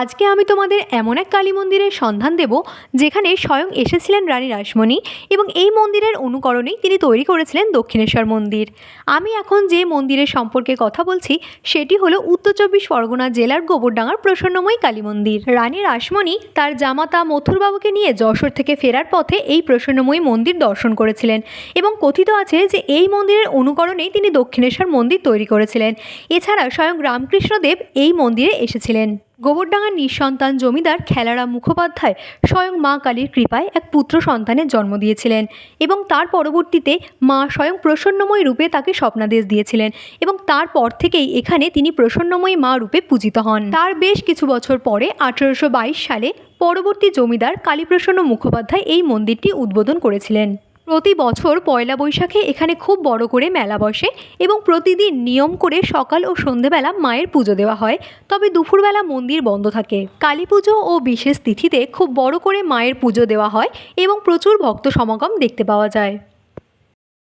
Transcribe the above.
আজকে আমি তোমাদের এমন এক কালী মন্দিরের সন্ধান দেব, যেখানে স্বয়ং এসেছিলেন রানী রাসমণি এবং এই মন্দিরের অনুকরণেই তিনি তৈরি করেছিলেন দক্ষিণেশ্বর মন্দির। আমি এখন যে মন্দিরের সম্পর্কে কথা বলছি, সেটি হলো উত্তর চব্বিশ পরগনা জেলার গোবরডাঙ্গার প্রসন্নময়ী কালী মন্দির। রানী রাসমণি তার জামাতা মথুরবাবুকে নিয়ে যশোর থেকে ফেরার পথে এই প্রসন্নময়ী মন্দির দর্শন করেছিলেন এবং কথিত আছে যে এই মন্দিরের অনুকরণেই তিনি দক্ষিণেশ্বর মন্দির তৈরি করেছিলেন। এছাড়া স্বয়ং রামকৃষ্ণদেব এই মন্দিরে এসেছিলেন। গোবরডাঙ্গার নিঃসন্তান জমিদার খেলারাম মুখোপাধ্যায় স্বয়ং মা কালীর কৃপায় এক পুত্র সন্তানের জন্ম দিয়েছিলেন এবং তার পরবর্তীতে মা স্বয়ং প্রসন্নময় রূপে তাকে স্বপ্নাদেশ দিয়েছিলেন এবং তারপর থেকেই এখানে তিনি প্রসন্নময়ী মা রূপে পূজিত হন। তার বেশ কিছু বছর পরে আঠেরোশো বাইশ সালে পরবর্তী জমিদার কালীপ্রসন্ন মুখোপাধ্যায় এই মন্দিরটি উদ্বোধন করেছিলেন। প্রতি বছর পয়লা বৈশাখে এখানে খুব বড় করে মেলা বসে এবং প্রতিদিন নিয়ম করে সকাল ও সন্ধেবেলা মায়ের পুজো দেওয়া হয়। তবে দুপুরবেলা মন্দির বন্ধ থাকে। কালী পুজো ও বিশেষ তিথিতে খুব বড় করে মায়ের পুজো দেওয়া হয় এবং প্রচুর ভক্ত সমাগম দেখতে পাওয়া যায়।